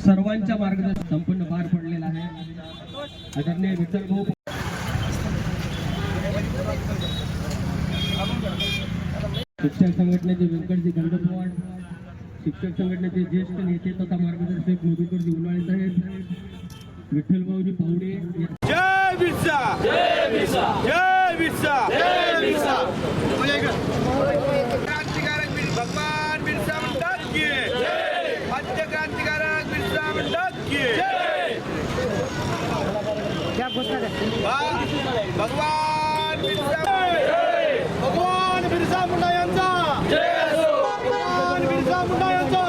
सर्वांच्या मार्गदर्शन संपूर्ण पार पडलेला आहे. आदरणीय विठ्ठल भाऊ शिक्षक संघटनेचे व्यंकटजी गंडपवाड शिक्षक संघटनेचे ज्येष्ठ नेते तथा मार्गदर्शक मधुकरजी उन्हाळे साहेब विठ्ठल भाऊजी पावडे या- जय बिरसा जय बिरसा जय बिरसा जय बिरसा क्रांतिकारक बिर- भगवान बिरसा मुंडा की। मध्य क्रांतिकारक बिरसा मुंडा की। भगवान बिरसा भगवान बिरसा मुंडा यांचा। भगवान बिरसा मुंडा यांचा।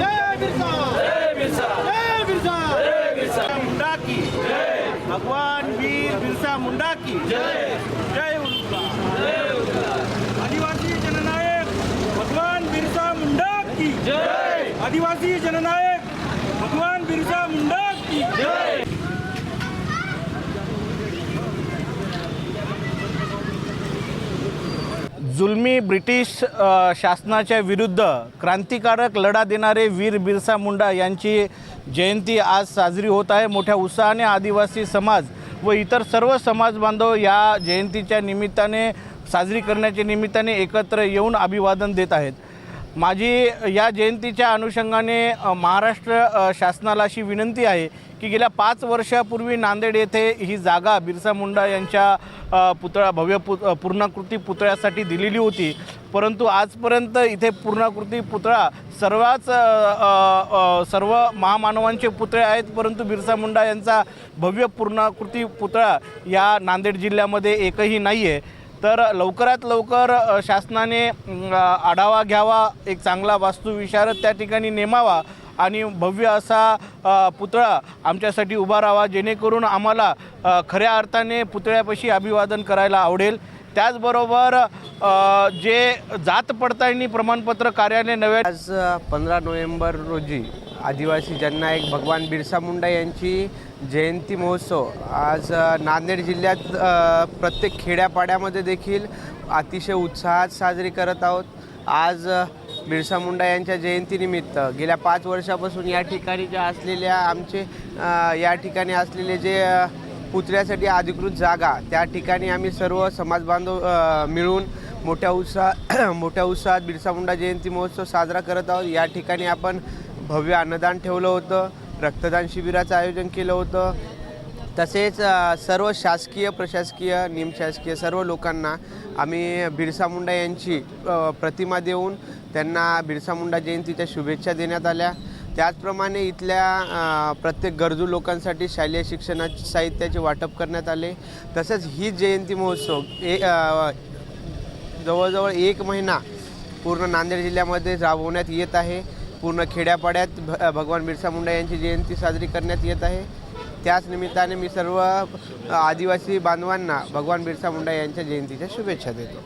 जय बिरसा। जय बिरसा। जय बिरसा मुंडा की। भगवान वीर बिरसा मुंडा की। जय जय आदिवासी जननायक भगवान बिरसा मुंडा की जय आदिवासी जननायक भगवान बिरसा मुंडा की जय। जुलमी ब्रिटिश शासनाच्या विरुद्ध क्रांतिकारक लढा देणारे वीर बिरसा मुंडा यांची जयंती आज साजरी होत आहे. मोठ्या उत्साहाने आदिवासी समाज व इतर सर्व समाज बांधव या जयंतीच्या निमित्ताने साजरी करण्याच्या निमित्ताने एकत्र येऊन अभिवादन देत आहेत. माझी या जयंतीच्या अनुषंगाने महाराष्ट्र शासनाला अशी विनंती आहे की गेल्या पाच वर्षापूर्वी नांदेड येथे ही जागा बिरसा मुंडा यांच्या पुतळा भव्य पु पूर्णाकृती पुतळ्यासाठी दिलेली होती. परंतु आजपर्यंत इथे पूर्णाकृती पुतळा सर्वच सर्व महामानवांचे पुतळे आहेत. परंतु बिरसा मुंडा यांचा भव्य पूर्णाकृती पुतळा या नांदेड जिल्ह्यामध्ये एकही नाही आहे तर लवकरात लवकर शासनाने आढावा घ्यावा एक चांगला वास्तुविशारद त्या ठिकाणी नेमावा आणि भव्य असा पुतळा आमच्यासाठी उभा राहावा जेणेकरून आम्हाला खऱ्या अर्थाने पुतळ्यापाशी अभिवादन करायला आवडेल. त्याचबरोबर जे जात पडताळणी प्रमाणपत्र कार्यालय नव्या आज पंधरा नोव्हेंबर रोजी आदिवासी जननायक भगवान बिरसा मुंडा यांची जयंती महोत्सव. आज नांदेड जिल्ह्यात प्रत्येक खेड्यापाड्यामध्ये देखील अतिशय उत्साहात साजरी करत आहोत. आज बिरसा मुंडा यांच्या जयंतीनिमित्त गेल्या पाच वर्षापासून या ठिकाणी ज्या असलेल्या आमचे या ठिकाणी असलेले जे पुतळ्यासाठी अधिकृत जागा त्या ठिकाणी आम्ही सर्व समाज बांधव मिळून मोठ्या उत्साह मोठ्या उत्साहात बिरसा मुंडा जयंती महोत्सव साजरा करत आहोत. या ठिकाणी आपण भव्य अन्नदान ठेवलं होतं. रक्तदान शिबिराचं आयोजन केलं होतं. तसेच सर्व शासकीय प्रशासकीय निमशासकीय सर्व लोकांना आम्ही बिरसा मुंडा यांची प्रतिमा देऊन त्यांना बिरसा मुंडा जयंतीच्या शुभेच्छा देण्यात आल्या. त्याचप्रमाणे इथल्या प्रत्येक गरजू लोकांसाठी शालेय शिक्षणाचे साहित्याचे वाटप करण्यात आले. तसंच ही जयंती महोत्सव ए जवळजवळ एक महिना पूर्ण नांदेड जिल्ह्यामध्ये राबवण्यात येत आहे. पूर्ण खेड्यापाड्यात भ भगवान बिरसा मुंडा यांची जयंती साजरी करण्यात येत आहे. त्याच निमित्ताने मी सर्व आदिवासी बांधवांना भगवान बिरसा मुंडा यांच्या जयंतीच्या शुभेच्छा देतो.